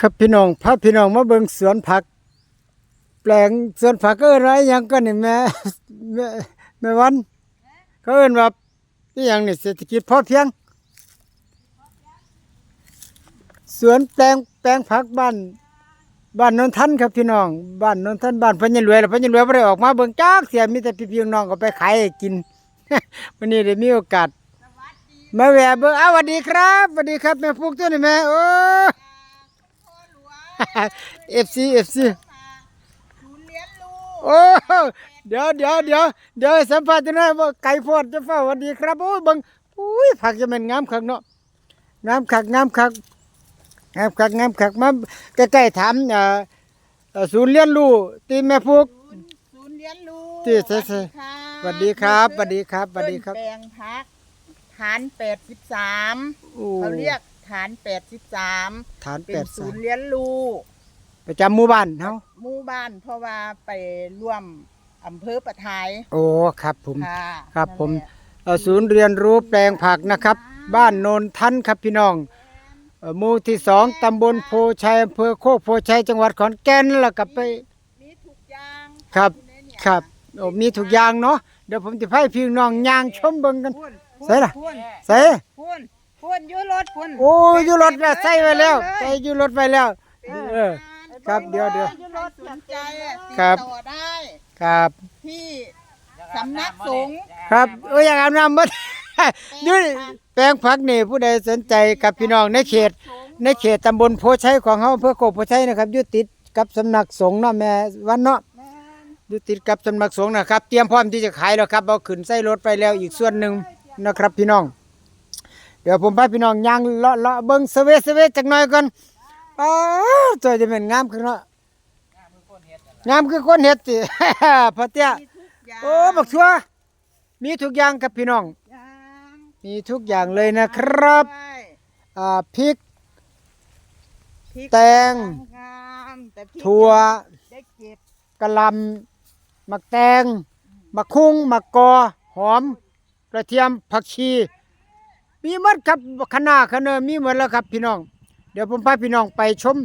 ครับพี่น้องพาพี่น้องมาเบิ่งสวนผัก แปลงสวนผักก็เอิ้นว่าอหยังก็นี่แม่แม่แม่วันเขาเอิ้นว่าอหยังนี่เศรษฐกิจพอเพียง สวนแปลงแปลงผักบ้านบ้านนนทันครับพี่น้องบ้านนนทันบ้านพญรวยแล้วพญรวยบ่ได้ออกมาเบิ่งจักเสียมีแต่พี่ๆน้องก็ไปขายให้กิน วันนี้ได้มีโอกาสมาแวะเบิ่งอ้าวสวัสดีครับสวัสดีครับแม่พุกตัวนี่แม่โอ้ เอฟซีเอฟซีศูนย์เรียนรู้โอ้เดี๋ยวเดี๋ยวเดี๋ยวเดี๋ยวให้สัมภาษณ์จะหน่อยว่าไก่โพดจะเฝ้าสวัสดีครับโอ้ยเบังอุ้ยผักจะเป็นงามคักเนาะงามคักงามคักงามคักงามคักมาใกล้ๆถามเอ่อเอ่อศูนย์เรียนรู้ตีแม่พุกศูนย์ศูนย์เรียนรู้ที่เซ่เซ่สวัสดีครับสวัสดีครับสวัสดีครับเพิ่นแปลงพักฐานแปดสิบสามโอ้เขาเรียก ฐานแปดสิบสามฐานเป็แปนดศูสานย์เรียนรู้ประจำหมู่บ้านเฮาหมู่บ้านเพราะว่าไปร่วมอำเภอปะไทยโอ้ครับผม ค่ะครับผม นั่นแหละ เอ่อศูนย์เรียนรู้แปลงผักนะครับ บ้านโนนทันครับพี่น้องเอ่อหมู่ที่สองตำบลโพชัยอำเภอโคกโพชัยจังหวัดขอนแก่นแล้วก็ไป มีทุกอย่างครับอยู่ในเนี่ยครับโอ้มีทุกอย่างเนาะเดี๋ยวผมจะให้พี่น้องย่างชมเบิ่งกันพุ่นใส่ล่ะพุ่นใส่พุ่น พุ่นอยู่รถพุ่นโอ้ยอยู่รถแล้วใส่ไว้แล้วเต็ใส่มเลยอยู่รถไว้แล้ว เออ ครับเดี๋ยวเดี๋ยวอยู่รถสนใจอะติดครับ ต่อได้ครับที่สำนักสงฆ์ครับเอ้ยอยากอาบน้ำบ่อยืดแปลงผักนี่ผู้ใดสนใจกับพี่น้องในเขต ในเขตตำบลโพชัยของเฮาอำเภอโคกโพชัยนะครับอยู่ติดกับสำนักสงฆ์เนาะแม่วันเนาะแม่นอยู่ติดกับสำนักสงฆ์นะครับ เตรียมพร้อมที่จะขายแล้วครับเอาขึ้นใส่รถไปแล้วอีกส่วนหนึ่งนะครับพี่น้อง เดี๋ยวผมพาพี่น้องย่างเลาะเลาะเบิ่งเสเวเสเวจักหน่อยก่อนอ้าวตัวจะเป็นงามคือเนาะงามคือคนเฮ็ดสิ พอเตี้ยมีทุกอย่างโอ้บักชัวมีทุกอย่างครับพี่น้องอย่างมีทุกอย่างเลยนะครับใช่อ่าพริกพริกแตงงามแต่พริกถั่วได้เก็บกะหล่ำมักแตงมักคุ้งมักกอ หอม กระเทียมผักชี มีหมดครับคณะคณะเนอมีหมดแล้วครับพี่น้อง เดี๋ยวผมพาพี่น้องไปชม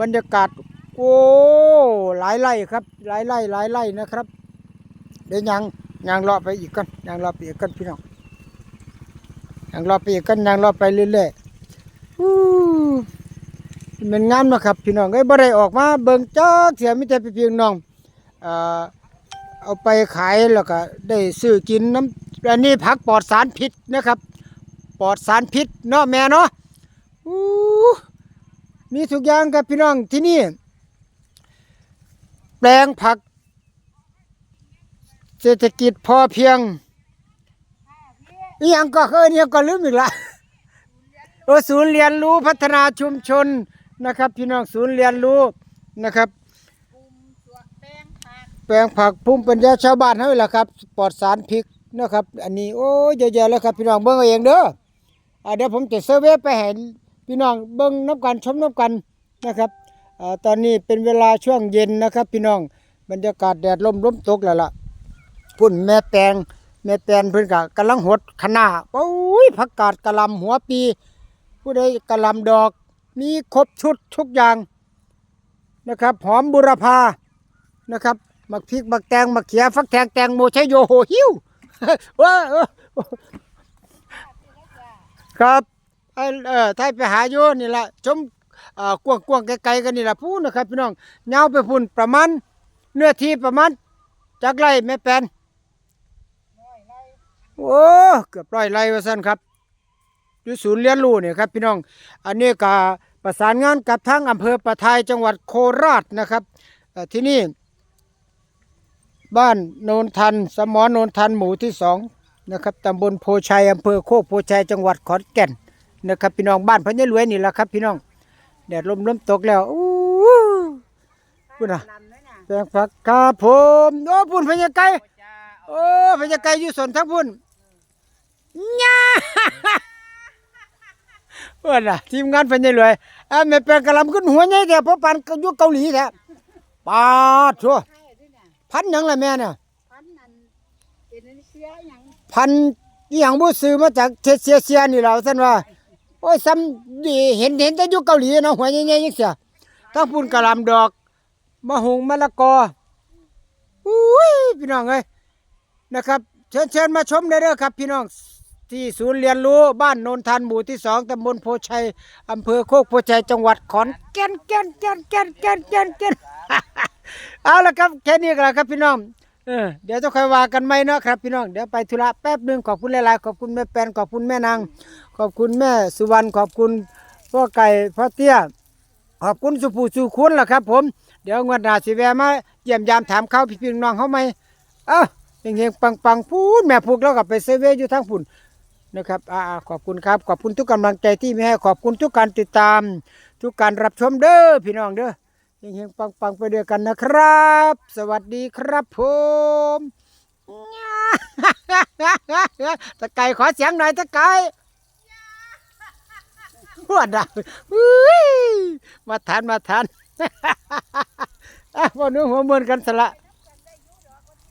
บรรยากาศโอ้หลายไร่ครับ หลายไร่หลายไร่นะครับ เดี๋ยวยังยังรอไปอีกกันยังรอไปอีกกันพี่น้องยังรอไปอีกกันยังรอไปเรื่อยๆอู้มันงามนะครับพี่น้องเอ้ยบ่ได้ออกมาเบิ่งจักเสียมีแต่เพี่ๆน้องเอ่อเอาไปขายแล้วก็ได้ซื้อกินน้ำอันนี้ผักปลอดสารพิษนะครับ ปลอดสารพิษเนาะแม่เนาะอู้มีทุกอย่างครับพี่น้องที่นี่ แปลงผัก เศรษฐกิจพอเพียงอหยังก็เคยเนี่ยงก็ลืมอีกละโอศูนย์เรียนรู้พัฒนาชุมชนนะครับ พี่น้องศูนย์เรียนรู้นะครับกลุ่มสวนแป้งผักแปลงผักภูมิปัญญาชาวบ้านเฮาแหละครับปลอดสารพิษนะครับ อันนี้โอ้ยเยอะแยะแล้วครับพี่น้องเบิ่งเอาเองเด้ออ่า เดี๋ยวผมจะเซอร์เวไปให้พี่น้องเบิ่งน้ำกันชมน้ำกันนะครับอตอนนี้เป็นเวลาช่วงเย็นนะครับ พี่น้องบรรยากาศแดดลมลมตกแล้วล่ะพุ่นแม่แปงแม่แปงเพิ่นก็กำลังหดคะน้าโอ้ยผักกาดกะลำหัวปี ผู้ใดกะลำดอก มีครบชุดทุกอย่างนะครับหอมบุรพานะครับมักพริกมักแตงมักเขียฟักแทงแตงโมใช้โยโหหิวว้า ครับเออถ้าไปหาโยนี่ละชมเอ่อกวางกวางไกลๆกันนี่ละพูดนะครับพี่น้องเงาวไปพุ่นประมาณเนื้อที่ประมาณจักไรแม่แปนโอ้เกือบร้อยไรว่าซั่นครับอยู่ศูนย์เรียนรู้เนี่ยครับพี่น้อง อันนี้ก็ประสานงานกับทางอำเภอประทายจังหวัดโคราชนะครับที่นี่ บ้านโนนทัน สมอโนนทันหมู่ที่สอง นะครับตำบลโพชัยอำเภอโคกโพชัยจังหวัดขอนแก่นนะครับพี่น้องบ้านพญรวยนี่แหละครับ พี่น้องแดดลมลมตกแล้วอู้พูดนะลำด้วยนะแปลงผักครับผมโอ้พุ่นพญาไก่โอ้พญาไก่อยู่สวนทั้งพุ่นย่าพูดนอะทีมงานพญรวยอ่าแม่แปลงกะลำขึ้นหัวใหญ่แต่พอปานก็อยู่เกาหลีแท้ปาดชัวพันยังละแม่เนี่ยพันนั้นเป็นเสียย่าง พันอหย่างบูซื้อมาจากเทเซียเซียนี่เราท่านว่า โอ้ยซ้ำดีเห็นเห็นแต่อยู่เกาหลีเนาะหัวใหญ่ๆยังเสียทั้งพุ่นกะหล่ำดอกมะฮุงมะละกออุ้ยพี่น้องเอ้ยนะครับ เชิญเชิญมาชมได้เด้อครับ พี่น้องที่ศูนย์เรียนรู้บ้านโนนทันหมู่ที่สองตำบลโพชัยอำเภอโคกโพชัยจังหวัดขอนแก่นแก่นแก่นแก่นแก่นแก่นแก่น เอาละครับแค่นี้ก็แล้วครับพี่น้อง เออเดี๋ยวจะค่อยว่ากันไหมเนาะครับพี่น้องเดี๋ยวไปธุระแป๊บหนึงขอบคุณหลายๆขอบคุณแม่แปนขอบคุณแม่นางขอบคุณแม่สุวรรณขอบคุณพ่อไก่พ่อเตี้ยขอบคุณสุภูสุคุณล่ะครับ ผมเดี๋ยวงวดหน้าสิแวะมาเยี่ยมยามถามข่าวพี่ๆน้องเขาไหมเอ้าเฮงๆปังๆพูดแม่พูกแล้วกับไปเซเว่อยู่ทั้งฝุ่นนะครับอ่าขอบคุณครับ ขอบคุณทุกกำลังใจที่มีให้ ขอบคุณทุกการติดตาม ทุกการรับชมเด้อพี่น้องเด้อ เฮงๆปังๆไปด้วยกันนะครับ สวัสดีครับผมตะไก่ขอเสียงหน่อยตะไก่หัวดาวอุ้ยมาทานมาทานอะวันนี้หัวมือนกันสละ